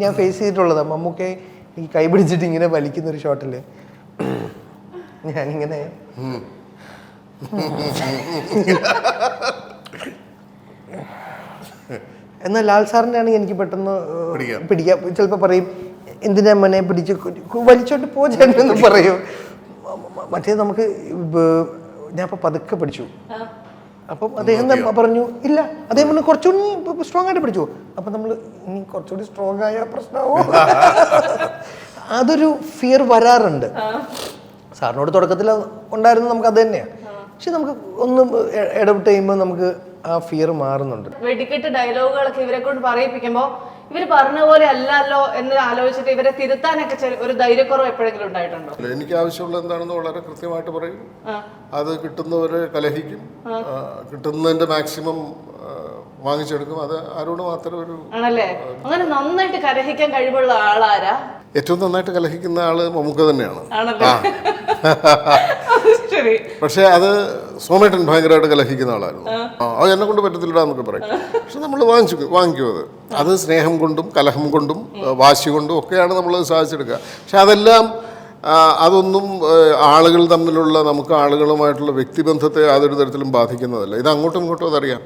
ഞാൻ ഫേസ് ചെയ്തിട്ടുള്ളതാണ് മമ്മൂക്കെ ഈ കൈ പിടിച്ചിട്ട് ഇങ്ങനെ വലിക്കുന്ന ഒരു ഷോട്ടിൽ ഞാനിങ്ങനെ എന്നാൽ ലാൽ സാറിന്റെ ആണെങ്കിൽ എനിക്ക് പെട്ടെന്ന് പിടിക്കാം. ചിലപ്പോൾ പറയും എന്തിനാ മനെ പിടിച്ച് വലിച്ചോണ്ട് പോ ചേട്ടനെന്ന് പറയും. മറ്റേ നമുക്ക് ഞാൻ ഇപ്പോൾ പതുക്കെ പിടിച്ചു അപ്പം അദ്ദേഹം പറഞ്ഞു ഇല്ല. അദ്ദേഹം പറഞ്ഞു കുറച്ചുകൂടി സ്ട്രോങ് ആയിട്ട് പിടിച്ചു. അപ്പം നമ്മൾ ഇനി കുറച്ചുകൂടി സ്ട്രോങ് ആയ പ്രശ്നമോ അതൊരു ഫിയർ വരാറുണ്ട്. സാറിനോട് തുടക്കത്തിൽ ഉണ്ടായിരുന്നത് നമുക്ക് അത് തന്നെയാണ് പക്ഷെ നമുക്ക് ഒന്ന് ഇടപെട്ട് കഴിയുമ്പോൾ നമുക്ക് ആ ഫിയർ മാറുന്നുണ്ട്. വെടിക്കെട്ട് ഡയലോഗുകളൊക്കെ ഇവരെ കൊണ്ട് പറയിപ്പിക്കുമ്പോ ഇവർ പറഞ്ഞ പോലെ അല്ലല്ലോ എന്ന് ആലോചിച്ചിട്ട് ഇവരെ തിരുത്താനൊക്കെ ഒരു ധൈര്യക്കുറവ് എപ്പോഴെങ്കിലും ഉണ്ടായിട്ടുണ്ടോ? എനിക്ക് ആവശ്യമുള്ള എന്താണെന്ന് വളരെ കൃത്യമായിട്ട് പറയും. അത് കിട്ടുന്നവരെ കലഹിക്കും. കിട്ടുന്നതിന്റെ മാക്സിമം വാങ്ങിച്ചെടുക്കും. അത് ആരോട് മാത്രം ഒരു ആണല്ലേ? അങ്ങനെ നന്നായിട്ട് കലഹിക്കാൻ കഴിവുള്ള ആളാരാ? ഏറ്റവും നന്നായിട്ട് കലഹിക്കുന്ന ആൾ മമ്മൂക്ക തന്നെയാണ്. ആണല്ലേ? ശരി പക്ഷേ അത് സോമേട്ടൻ ഭയങ്കരമായിട്ട് കലഹിക്കുന്ന ആളായിരുന്നു. അത് എന്നെ കൊണ്ട് പറ്റത്തില്ല എന്നൊക്കെ പറയും. പക്ഷെ നമ്മൾ വാങ്ങിച്ചു വാങ്ങിക്കും അത്. അത് സ്നേഹം കൊണ്ടും കലഹം കൊണ്ടും വാശി കൊണ്ടും ഒക്കെയാണ് നമ്മൾ സാധിച്ചെടുക്കുക. പക്ഷെ അതെല്ലാം അതൊന്നും ആളുകൾ തമ്മിലുള്ള നമുക്ക് ആളുകളുമായിട്ടുള്ള വ്യക്തിബന്ധത്തെ യാതൊരു തരത്തിലും ബാധിക്കുന്നതല്ല. ഇത് അങ്ങോട്ടും ഇങ്ങോട്ടും അതറിയാം.